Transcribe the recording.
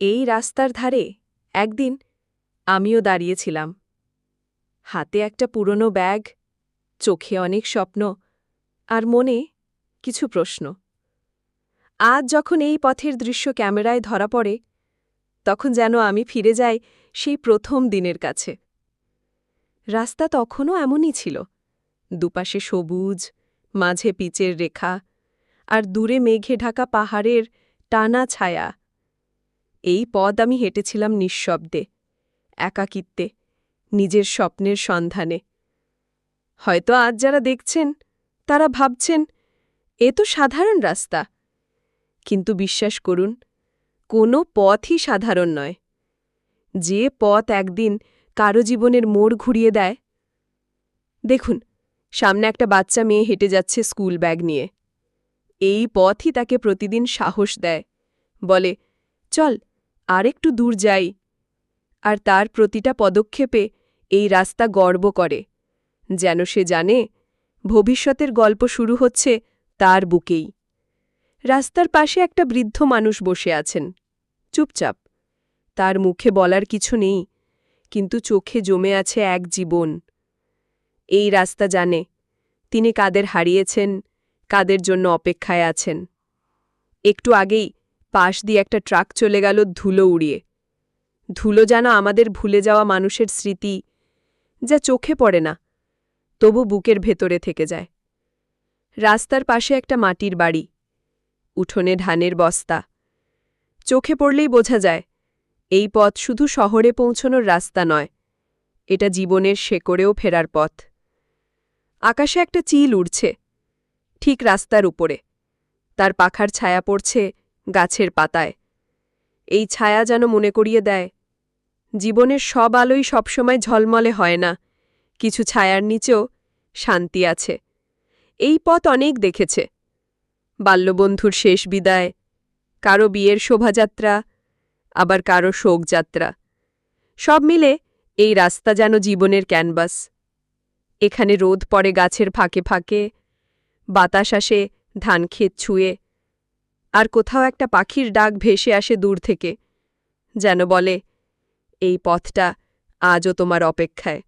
এই রাস্তার ধারে একদিন আমিও দাঁড়িয়েছিলাম। হাতে একটা পুরনো ব্যাগ, চোখে অনেক স্বপ্ন আর মনে কিছু প্রশ্ন। আজ যখন এই পথের দৃশ্য ক্যামেরায় ধরা পড়ে, তখন যেন আমি ফিরে যাই সেই প্রথম দিনের কাছে। রাস্তা তখনও এমনই ছিল। দুপাশে সবুজ, মাঝে পিচের রেখা আর দূরে মেঘে ঢাকা পাহাড়ের টানা ছায়া। এই পদ আমি হেঁটেছিলাম নিঃশব্দে, একাকিত্বে, নিজের স্বপ্নের সন্ধানে। হয়তো আজ যারা দেখছেন, তারা ভাবছেন, এ তো সাধারণ রাস্তা। কিন্তু বিশ্বাস করুন, কোনো পথই সাধারণ নয়। যে পথ একদিন কারও জীবনের মোড় ঘুরিয়ে দেয়। দেখুন, সামনে একটা বাচ্চা মেয়ে হেঁটে যাচ্ছে স্কুল ব্যাগ নিয়ে। এই পথই তাকে প্রতিদিন সাহস দেয়, বলে, চল আর একটু দূর যাই। আর তার প্রতিটা পদক্ষেপে এই রাস্তা গর্ব করে। যেন সে জানে, ভবিষ্যতের গল্প শুরু হচ্ছে তার বুকেই। রাস্তার পাশে একটা বৃদ্ধ মানুষ বসে আছেন। চুপচাপ। তার মুখে বলার কিছু নেই, কিন্তু চোখে জমে আছে এক জীবন। এই রাস্তা জানে, তিনি কাদের হারিয়েছেন, কাদের জন্য অপেক্ষায় আছেন। একটু আগেই পাশ দিয়ে একটা ট্রাক চলে গেল ধুলো উড়িয়ে। ধুলো যেন আমাদের ভুলে যাওয়া মানুষের স্মৃতি যা চোখে পড়ে না, তবু বুকের ভেতরে থেকে যায়। রাস্তার পাশে একটা মাটির বাড়ি, উঠোনে ধানের বস্তা। চোখে পড়লেই বোঝা যায়, এই পথ শুধু শহরে পৌঁছনোর রাস্তা নয়, এটা জীবনের শেকড়েও ফেরার পথ। আকাশে একটা চিল উড়ছে, ঠিক রাস্তার উপরে। তার পাখার ছায়া পড়ছে গাছের পাতায়। এই ছায়া যেন মনে করিয়ে দেয়, জীবনের সব আলোই সবসময় ঝলমলে হয় না, কিছু ছায়ার নিচেও শান্তি আছে। এই পথ অনেক দেখেছে। বাল্যবন্ধুর শেষ বিদায়, কারও বিয়ের শোভাযাত্রা, আবার কারও শোকযাত্রা। সব মিলে এই রাস্তা যেন জীবনের ক্যানভাস। এখানে রোদ পড়ে গাছের ফাঁকে ফাঁকে, বাতাস আসে ধানক্ষেত ছুঁয়ে। আর কোথাও একটা পাখির ডাক ভেসে আসে দূর থেকে, যেন বলে, এই পথটা আজও তোমার অপেক্ষায়।